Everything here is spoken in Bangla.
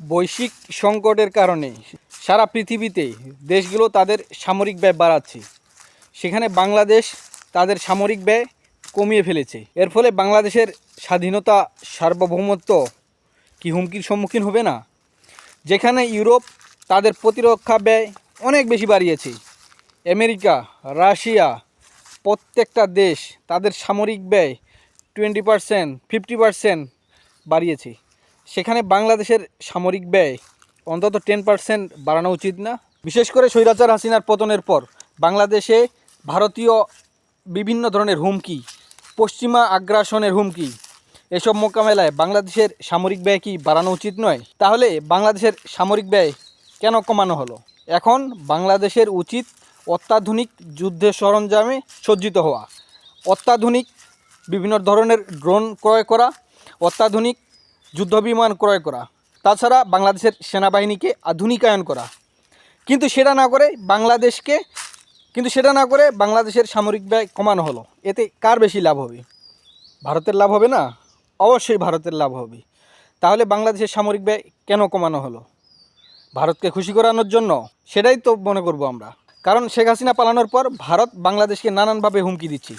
বৈশ্বিক সংকটের কারণে সারা পৃথিবীতে দেশগুলো তাদের সামরিক ব্যয় বাড়াচ্ছে। সেখানে বাংলাদেশ তাদের সামরিক ব্যয় কমিয়ে ফেলেছে। এর ফলে বাংলাদেশের স্বাধীনতা সার্বভৌমত্ব কি হুমকির সম্মুখীন হবে না? যেখানে ইউরোপ তাদের প্রতিরক্ষা ব্যয় অনেক বেশি বাড়িয়েছে। আমেরিকা, রাশিয়া প্রত্যেকটা দেশ তাদের সামরিক ব্যয় টোয়েন্টি পারসেন্ট, ফিফটি পারসেন্ট বাড়িয়েছে। সেখানে বাংলাদেশের সামরিক ব্যয় অন্তত টেন পার্সেন্ট বাড়ানো উচিত না। বিশেষ করে স্বৈরাচার হাসিনার পতনের পর বাংলাদেশে ভারতীয় বিভিন্ন ধরনের হুমকি, পশ্চিমা আগ্রাসনের হুমকি, এসব মোকাবেলায় বাংলাদেশের সামরিক ব্যয় কি বাড়ানো উচিত নয়? তাহলে বাংলাদেশের সামরিক ব্যয় কেন কমানো হলো? এখন বাংলাদেশের উচিত অত্যাধুনিক যুদ্ধের সরঞ্জামে সজ্জিত হওয়া, অত্যাধুনিক বিভিন্ন ধরনের ড্রোন ক্রয় করা, অত্যাধুনিক যুদ্ধবিমান ক্রয় করা, তাছাড়া বাংলাদেশের সেনাবাহিনীকে আধুনিকায়ন করা। কিন্তু সেটা না করে বাংলাদেশকে, কিন্তু সেটা না করে বাংলাদেশের সামরিক ব্যয় কমানো হলো। এতে কার বেশি লাভ হবে? ভারতের লাভ হবে না? অবশ্যই ভারতের লাভ হবে। তাহলে বাংলাদেশের সামরিক ব্যয় কেন কমানো হলো? ভারতকে খুশি করানোর জন্য? সেটাই তো মনে করব আমরা। কারণ শেখ হাসিনা পালানোর পর ভারত বাংলাদেশকে নানানভাবে হুমকি দিচ্ছে।